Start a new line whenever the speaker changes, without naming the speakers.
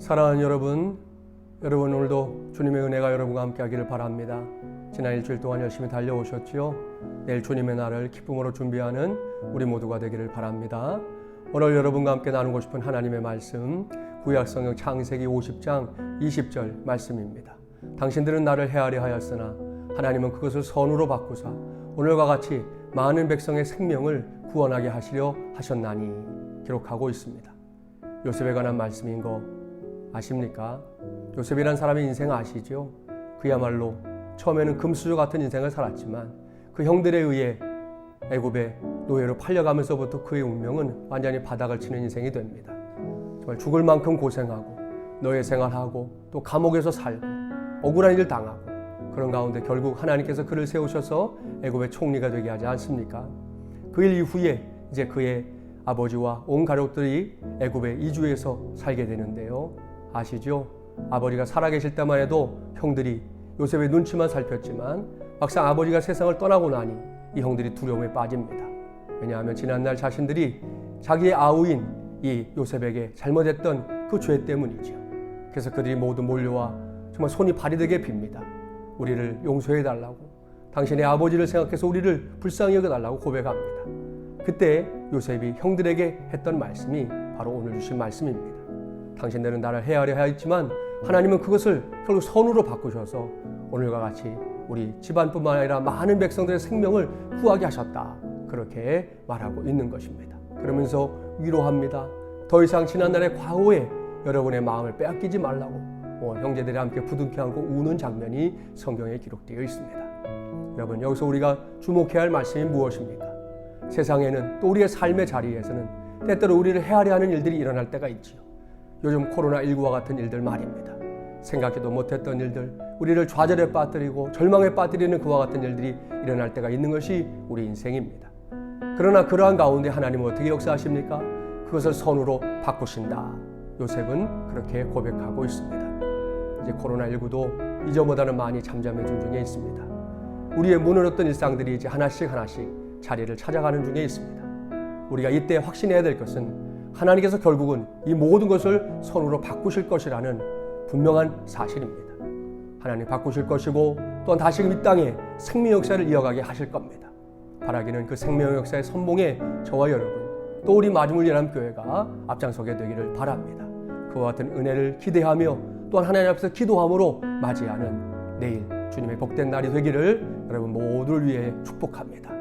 사랑하는 여러분, 여러분 오늘도 주님의 은혜가 여러분과 함께 하기를 바랍니다. 지난 일주일 동안 열심히 달려오셨지요. 내일 주님의 날을 기쁨으로 준비하는 우리 모두가 되기를 바랍니다. 오늘 여러분과 함께 나누고 싶은 하나님의 말씀 구약 성경 창세기 50장 20절 말씀입니다. 당신들은 나를 헤아려 하였으나 하나님은 그것을 선으로 바꾸사 오늘과 같이 많은 백성의 생명을 구원하게 하시려 하셨나니 기록하고 있습니다. 요셉에 관한 말씀인 거 아십니까? 요셉이란 사람의 인생 아시죠? 그야말로 처음에는 금수저 같은 인생을 살았지만 그 형들에 의해 애굽의 노예로 팔려가면서부터 그의 운명은 완전히 바닥을 치는 인생이 됩니다. 정말 죽을 만큼 고생하고 노예 생활하고 또 감옥에서 살고 억울한 일 당하고 그런 가운데 결국 하나님께서 그를 세우셔서 애굽의 총리가 되게 하지 않습니까? 그 일 이후에 이제 그의 아버지와 온 가족들이 애굽에 이주해서 살게 되는데요. 아시죠? 아버지가 살아계실 때만 해도 형들이 요셉의 눈치만 살폈지만 막상 아버지가 세상을 떠나고 나니 이 형들이 두려움에 빠집니다. 왜냐하면 지난날 자신들이 자기의 아우인 이 요셉에게 잘못했던 그 죄 때문이죠. 그래서 그들이 모두 몰려와 정말 손이 발이 되게 빕니다. 우리를 용서해 달라고 당신의 아버지를 생각해서 우리를 불쌍히 여겨 달라고 고백합니다. 그때 요셉이 형들에게 했던 말씀이 바로 오늘 주신 말씀입니다. 당신들은 나를 헤아려 하였지만 하나님은 그것을 결국 선으로 바꾸셔서 오늘과 같이 우리 집안뿐만 아니라 많은 백성들의 생명을 구하게 하셨다. 그렇게 말하고 있는 것입니다. 그러면서 위로합니다. 더 이상 지난날의 과거에 여러분의 마음을 빼앗기지 말라고 어, 형제들이 함께 부둥켜 안고 우는 장면이 성경에 기록되어 있습니다. 여러분 여기서 우리가 주목해야 할 말씀이 무엇입니까? 세상에는 또 우리의 삶의 자리에서는 때때로 우리를 헤아려 하는 일들이 일어날 때가 있지요. 요즘 코로나19와 같은 일들 말입니다. 생각해도 못했던 일들, 우리를 좌절에 빠뜨리고 절망에 빠뜨리는 그와 같은 일들이 일어날 때가 있는 것이 우리 인생입니다. 그러나 그러한 가운데 하나님은 어떻게 역사하십니까? 그것을 선으로 바꾸신다. 요셉은 그렇게 고백하고 있습니다. 이제 코로나19도 이전보다는 많이 잠잠해진 중에 있습니다. 우리의 무너졌던 일상들이 이제 하나씩 하나씩 자리를 찾아가는 중에 있습니다. 우리가 이때 확신해야 될 것은 하나님께서 결국은 이 모든 것을 선으로 바꾸실 것이라는 분명한 사실입니다. 하나님 바꾸실 것이고 또한 다시금 이 땅에 생명 역사를 이어가게 하실 겁니다. 바라기는 그 생명 역사의 선봉에 저와 여러분 또 우리 마지막 연합 교회가 앞장서게 되기를 바랍니다. 그와 같은 은혜를 기대하며 또한 하나님 앞에서 기도함으로 맞이하는 내일 주님의 복된 날이 되기를 여러분 모두를 위해 축복합니다.